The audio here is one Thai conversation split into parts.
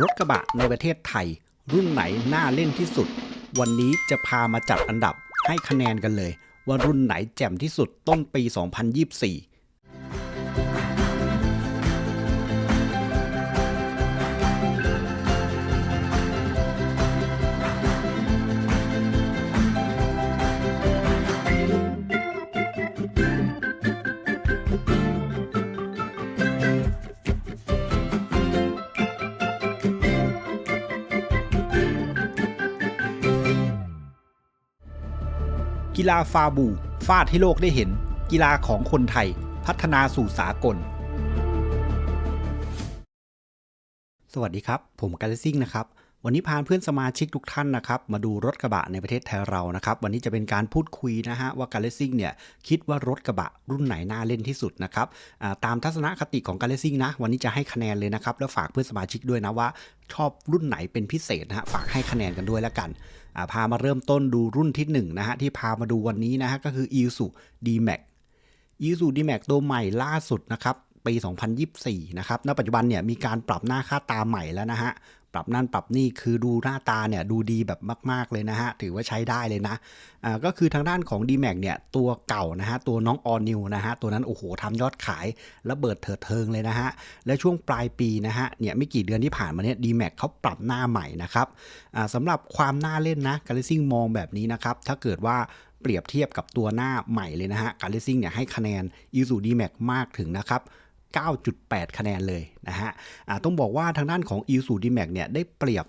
รถกระบะในประเทศไทย รุ่นไหนน่าเล่นที่สุด วันนี้จะพามาจัดอันดับให้คะแนนกันเลย ว่ารุ่นไหนแจ่มที่สุดต้นปี 2024 กีฬาฟาบูฟาดให้โลกได้เห็น กีฬาของคนไทย พัฒนาสู่สากล สวัสดีครับ ผมกาลซิ่งนะครับ วันนี้พาเพื่อนสมาชิกทุกท่านนะครับมาดูรถกระบะในประเทศไทยเรานะครับวันนี้จะเป็นการพูดคุยนะฮะว่าการเลซิ่งเนี่ยคิดว่ารถกระบะรุ่นไหนน่าเล่นที่สุดนะครับตามทัศนคติของการเลซิ่งนะวันนี้จะให้คะแนนเลยนะครับแล้วฝากเพื่อนสมาชิกด้วยนะว่าชอบรุ่นไหนเป็นพิเศษนะฮะฝากให้คะแนนกันด้วยแล้วกันาพามาเริ่มต้นดูรุ่นที่1นงนะฮะที่พามาดูวันนี้นะฮะก็คือ i s u D-Max i s u D-Max ตัวใหม่ล่าสุดนะครับปี 2024 นะครับ ณ ปัจจุบันเนี่ยมีการปรับหน้าค่าตาใหม่แล้วนะฮะ ปรับนั่นปรับนี่คือดูหน้าตาเนี่ยดูดีแบบมาก ๆเลยนะฮะ ถือว่าใช้ได้เลยนะอ่าก็คือทางด้านของ D-Max เนี่ยตัวเก่านะฮะ ตัวน้อง All New นะฮะ ตัวนั้นโอ้โหทำยอดขายระเบิดเถิดเทิงเลยนะฮะ และช่วงปลายปีนะฮะเนี่ยไม่กี่เดือนที่ผ่านมาเนี่ย D-Max เขาปรับหน้าใหม่นะครับอ่าสำหรับความน่าเล่นนะการเลซิ่งมองแบบนี้นะครับถ้าเกิดว่าเปรียบเทียบกับตัวหน้าใหม่เลยนะฮะการเลซิ่งเนี่ยให้คะแนน i s u D-Max มากถึงนะครับ 9.8 คะแนนเลยนะฮะต้องบอกว่าทางด้านของ i s u D-Max เนี่ยได้เปรียบ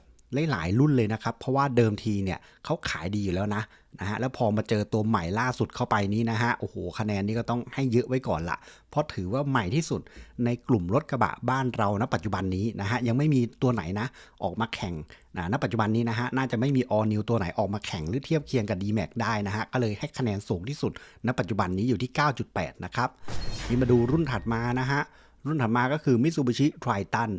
หลายๆรุ่นเลยนะครับ เพราะว่าเดิมทีเนี่ยเขาขายดีอยู่แล้วนะนะฮะแล้วพอมาเจอตัวใหม่ล่าสุดเข้าไปนี้นะฮะโอ้โหคะแนนนี้ก็ต้องให้เยอะไว้ก่อนละเพราะถือว่าใหม่ที่สุดในกลุ่มรถกระบะบ้านเราณปัจจุบันนี้นะฮะยังไม่มีตัวไหนนะออกมาแข่งนะณปัจจุบันนี้นะฮะน่าจะไม่มี all new ตัวไหนออกมาแข่งหรือเทียบเคียงกับ D-Max ได้นะฮะก็เลยให้คะแนนสูงที่สุด ณปัจจุบันนี้อยู่ที่ 9.8 นะครับนี่มาดูรุ่นถัดมานะฮะรุ่นถัดมาก็คือ Mitsubishi Triton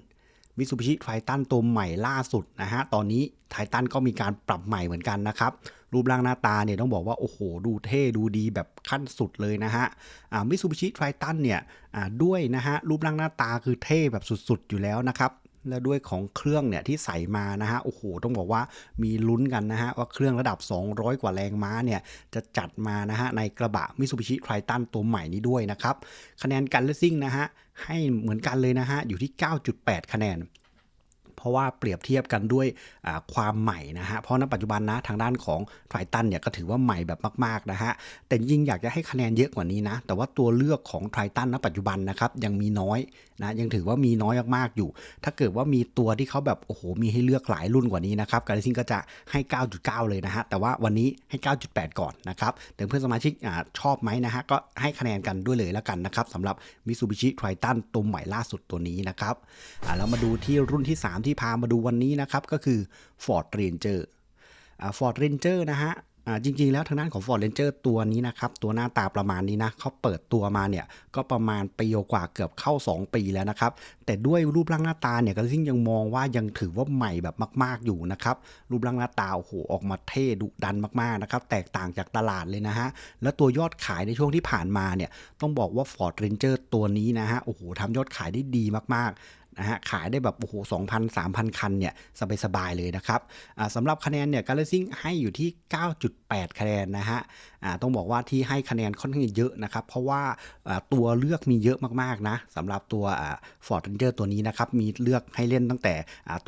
มิ t ซูบิชิไททันตัวใหม่ล่าสุดนะฮะ ตอนนี้ไททันก็มีการปรับใหม่เหมือนกันนะครับ รูปร่างหน้าตาเนี่ยต้องบอกว่า โอ้โห ดูเท่ดูดีแบบขั้นสุดเลยนะฮะอ่ามิ t ซูบิชิไททันเนี่ยอ่าด้วยนะฮะ รูปร่างหน้าตาคือเท่แบบสุดๆ อยู่แล้วนะครับ แล้วด้วยของเครื่องเนี่ยที่ใส่มานะฮะโอ้โหต้องบอกว่ามีลุ้นกันนะฮะว่าเครื่องระดับ 200 กว่าแรงม้าเนี่ยจะจัดมานะฮะในกระบะมิ t ซูบิชิไททันตัวใหม่นี้ด้วยนะครับ คะแนนการเลสซิ่งนะฮะให้เหมือนกันเลยนะฮะอยู่ที่ 9.8 คะแนน เพราะว่าเปรียบเทียบกันด้วยความใหม่นะฮะเพราะณปัจจุบันนะทางด้านของไททันเนี่ยก็ถือว่าใหม่แบบมากๆนะฮะแต่ยิ่งอยากจะให้คะแนนเยอะกว่านี้นะแต่ว่าตัวเลือกของไททันณปัจจุบันนะครับยังมีน้อยนะยังถือว่ามีน้อยมากๆอยู่ ถ้าเกิดว่ามีตัวที่เขาแบบโอ้โหมีให้เลือกหลายรุ่นกว่านี้นะครับการซิงก็จะให้ 9.9 เลยนะฮะแต่ว่าวันนี้ให้ 9.8 ก่อนนะครับแต่เพื่อนสมาชิกอชอบไหมนะฮะก็ให้คะแนนกันด้วยเลยแล้วกันนะครับสำหรับ Mitsubishi t r i t ตัวใหม่ล่าสุดตัวนี้นะครับอ่าแล้วมาดูที่รุ่นที่ 3 ที่พามาดูวันนี้นะครับก็คือ Ford Ranger อ่า Ford Ranger นะฮะอ่าจริงๆแล้วทางด้านของ Ford Ranger ตัวนี้นะครับ ตัวหน้าตาประมาณนี้นะเขาเปิดตัวมาเนี่ย ก็ประมาณปีกว่าเกือบเข้า 2 ปีแล้วนะครับ แต่ด้วยรูปร่างหน้าตาเนี่ยก็ซิ่งยังมองว่ายังถือว่าใหม่แบบมาก ๆอยู่นะครับ รูปร่างหน้าตาโอ้โหออกมาเท่ดุดันมากๆนะครับ แตกต่างจากตลาดเลยนะฮะ แล้วตัวยอดขายในช่วงที่ผ่านมาเนี่ย ต้องบอกว่า Ford Ranger ตัวนี้นะฮะโอ้โหทำยอดขายได้ดีมากๆ นะฮะขายได้แบบโอ้โห2,000 3,000คันเนี่ยสบายๆเลยนะครับสำหรับคะแนนเนี่ยการเลซิ่งให้อยู่ที่ 9.8 คะแนนนะฮะต้องบอกว่าที่ให้คะแนนค่อนข้างเยอะนะครับ เพราะว่าตัวเลือกมีเยอะมากๆนะสำหรับตัวอ่า Ford Ranger ตัวนี้นะครับ มีเลือกให้เล่นตั้งแต่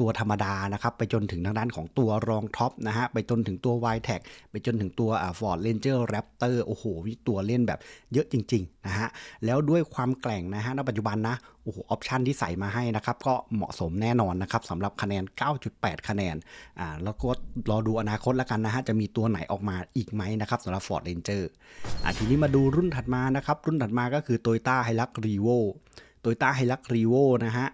ตัวธรรมดานะครับ ไปจนถึงทางด้านของตัวรองท็อปนะฮะไปจนถึงตัว y t e c ไปจนถึงตัวอ่า Ford Ranger Raptor โอ้โหตัวเล่นแบบเยอะจริงๆนะฮะแล้วด้วยความแกร่งนะฮะณปัจจุบันนะโอ้โหออปชันที่ใส่มาให้นะครับก็เหมาะสมแน่นอนนะครับสำหรับคะแนน 9.8 คะแนนอ่าแล้วก็รอดูอนาคตแล้วกันนะฮะจะมีตัวไหนออกมาอีกไหมนะครับสำหรับ Ford Ranger อ่าทีนี้มาดูรุ่นถัดมานะครับรุ่นถัดมาก็คือ Toyota Hilux Revo โตโยต้าไฮลักรีโวนะฮะ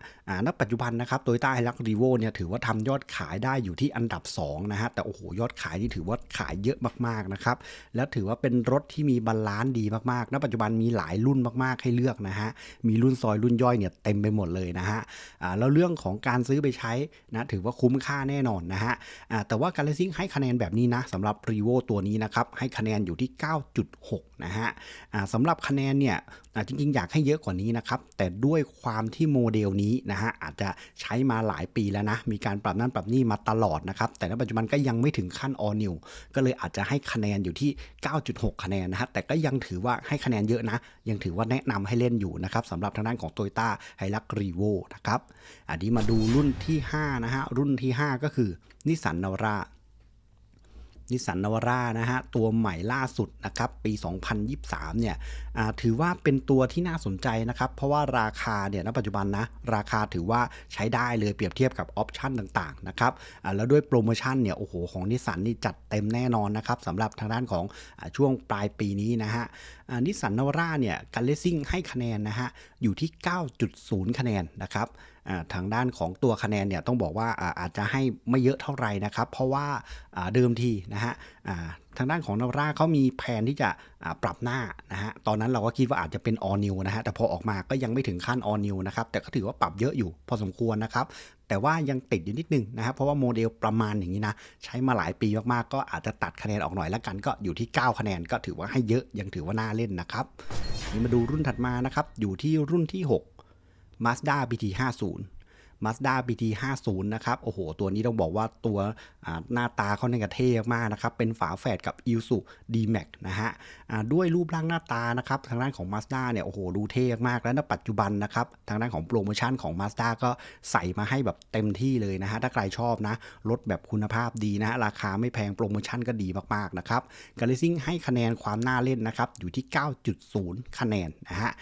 ณปัจจุบันนะครับโตโยต้าไฮลักรีโวเนี่ยถือว่าทำยอดขายได้อยู่ที่อันดับ2นะฮะแต่โอ้โหยอดขายนี่ถือว่าขายเยอะมากๆนะครับแล้วถือว่าเป็นรถที่มีบาลานซ์ดีมากๆณปัจจุบันมีหลายรุ่นมากๆให้เลือกนะฮะมีรุ่นซอยรุ่นย่อยเนี่ยเต็มไปหมดเลยนะฮะอ่าแล้วเรื่องของการซื้อไปใช้นะถือว่าคุ้มค่าแน่นอนนะฮะอ่าแต่ว่าการเลซิ่งให้คะแนนแบบนี้นะสำหรับรีโวตัวนี้นะครับให้คะแนนอยู่ที่ 9.6 นะฮะอ่าสำหรับคะแนนเนี่ยจริงๆ อยากให้เยอะกว่านี้นะครับแต่ด้วยความที่โมเดลนี้นะฮะฮะอาจจะใช้มาหลายปีแล้วนะ มีการปรับนั่นปรับนี่มาตลอดนะครับ แต่ในปัจจุบันก็ยังไม่ถึงขั้น all new ก็เลยอาจจะให้คะแนนอยู่ที่ 9.6 คะแนนนะฮะแต่ก็ยังถือว่าให้คะแนนเยอะนะ ยังถือว่าแนะนำให้เล่นอยู่นะครับสำหรับทางด้านของ Toyota h i l u x r e v o นะครับอันนี้มาดูรุ่นที่ 5 นะฮะรุ่นที่ 5 ก็คือนิสสันนาวาร่า นิสสันนวาร่านะฮะตัวใหม่ล่าสุดนะครับปี 2023 เนี่ยอ่าถือว่าเป็นตัวที่น่าสนใจนะครับเพราะว่าราคาเนี่ยณปัจจุบันนะราคาถือว่าใช้ได้เลยเปรียบเทียบกับออปชันต่างๆนะครับอ่าแล้วด้วยโปรโมชั่นเนี่ยโอ้โหของนิสสันนี่จัดเต็มแน่นอนนะครับสำหรับทางด้านของอช่วงปลายปีนี้นะฮะ นิสสันนวาร่าเนี่ยการเลสซิ่งให้คะแนนนะฮะอยู่ที่ 9.0 คะแนนนะครับทางด้านของตัวคะแนนเนี่ยต้องบอกว่าอาจจะให้ไม่เยอะเท่าไหร่นะครับ เพราะว่าเดิมทีนะฮะทางด้านของนาร่าเขามีแผนที่จะปรับหน้านะฮะ ตอนนั้นเราก็คิดว่าอาจจะเป็น all new นะฮะ แต่พอออกมาก็ยังไม่ถึงขั้น all new นะครับ แต่ก็ถือว่าปรับเยอะอยู่พอสมควรนะครับ แต่ว่ายังติดอยู่นิดนึงนะครับ เพราะว่าโมเดลประมาณอย่างนี้นะ ใช้มาหลายปีมากๆ ก็อาจจะตัดคะแนนออกหน่อยแล้วกัน ก็อยู่ที่ 9 คะแนน ก็ถือว่าให้เยอะ ยังถือว่าน่าเล่นนะครับ นี่มาดูรุ่นถัดมานะครับ อยู่ที่รุ่นที่ 6 Mazda BT 50 Mazda BT 50 นะครับ โอ้โห ตัวนี้ต้องบอกว่าตัวหน้าตาเขาเนี่ยกระเท่มากนะครับ เป็นฝาแฝดกับ i s u D-Max นะฮะด้วยรูปร่างหน้าตานะครับ ทางด้านของ Mazda เนี่ย โอ้โห ดูเท่มากแล้วณปัจจุบันนะครับ ทางด้านของโปรโมชั่นของ Mazda ก็ใส่มาให้แบบเต็มที่เลยนะฮะ ถ้าใครชอบนะ รถแบบคุณภาพดีนะ ราคาไม่แพง โปรโมชั่นก็ดีมากๆนะครับกาลิซิ่งให้คะแนนความน่าเล่นนะครับ อยู่ที่ 9.0 คะแนนนะฮะ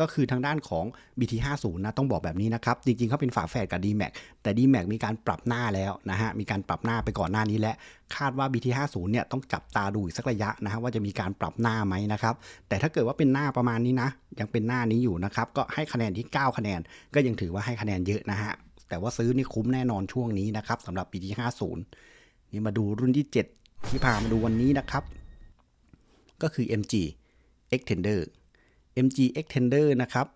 ก็คือทางด้านของ BT50 นะ ต้องบอกแบบนี้นะครับ จริงๆเขาเป็นฝาแฝดกับ D-Max แต่ D-Max มีการปรับหน้าแล้วนะฮะ มีการปรับหน้าไปก่อนหน้านี้และคาดว่า BT50 เนี่ยต้องจับตาดูอีกสักระยะนะฮะว่าจะมีการปรับหน้าไหมนะครับ แต่ถ้าเกิดว่าเป็นหน้าประมาณนี้นะ ยังเป็นหน้านี้อยู่นะครับ ก็ให้คะแนนที่ 9 คะแนน ก็ยังถือว่าให้คะแนนเยอะนะฮะ แต่ว่าซื้อนี่คุ้มแน่นอนช่วงนี้นะครับสำหรับ BT50 นี่มาดูรุ่นที่ 7 ที่พามาดูวันนี้นะครับ ก็คือ MG Extender MG Extender นะครับ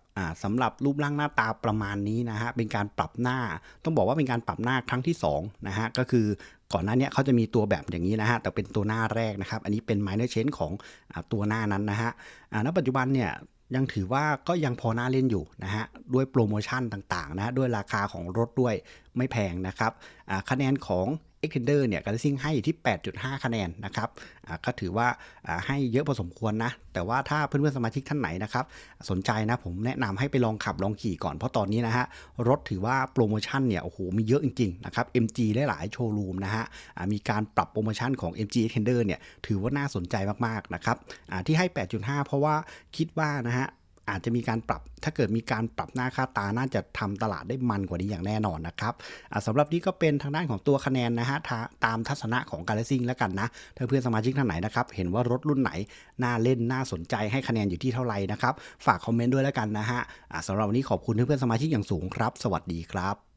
สำหรับรูปร่างหน้าตาประมาณนี้นะฮะเป็นการปรับหน้า ต้องบอกว่าเป็นการปรับหน้าครั้งที่2นะฮะก็คือก่อนหน้านี้เขาจะมีตัวแบบอย่างนี้นะฮะแต่เป็นตัวหน้าแรกนะครับ อันนี้เป็น minor change ของอตัวหน้านั้นนะฮะอ่าณปัจจุบันเนี่ยยังถือว่าก็ยังพอน่าเล่นอยู่นะฮะด้วยโปรโมชั่นต่างๆนะฮะด้วยราคาของรถด้วยไม่แพงนะครับคะแนนของ Extender เนี่ยการซิ่งให้อยู่ที่ 8.5 คะแนนนะครับอ่าก็ถือว่าอ่าให้เยอะพอสมควรนะ แต่ว่าถ้าเพื่อนๆสมาชิกท่านไหนนะครับสนใจนะผมแนะนำให้ไปลองขับลองขี่ก่อนเพราะตอนนี้นะฮะรถถือว่าโปรโมชั่นเนี่ยโอ้โหมีเยอะจริงๆนะครับ MG ได้หลายโชว์รูมนะฮะอ่ามีการปรับโปรโมชั่นของ MG Extender เนี่ยถือว่าน่าสนใจมากๆนะครับอ่าที่ให้ 8.5 เพราะว่าคิดว่านะฮะ อาจจะมีการปรับ ถ้าเกิดมีการปรับหน้าค่าตา น่าจะทำตลาดได้มันกว่านี้อย่างแน่นอนนะครับสำสำหรับนี้ก็เป็นทางด้านของตัวคะแนนนะฮะาตามทัศนะของการเลซิ่งแล้วกันนะถ้าเพื่อนสมาชิกท่านไหนนะครับเห็นว่ารถรุ่นไหนน่าเล่นน่าสนใจให้คะแนนอยู่ที่เท่าไหร่นะครับฝากคอมเมนต์ด้วยแล้วกันนะฮะสำหรับวันนี้ขอบคุณเพื่อนๆสมาชิกอย่างสูงครับ สวัสดีครับ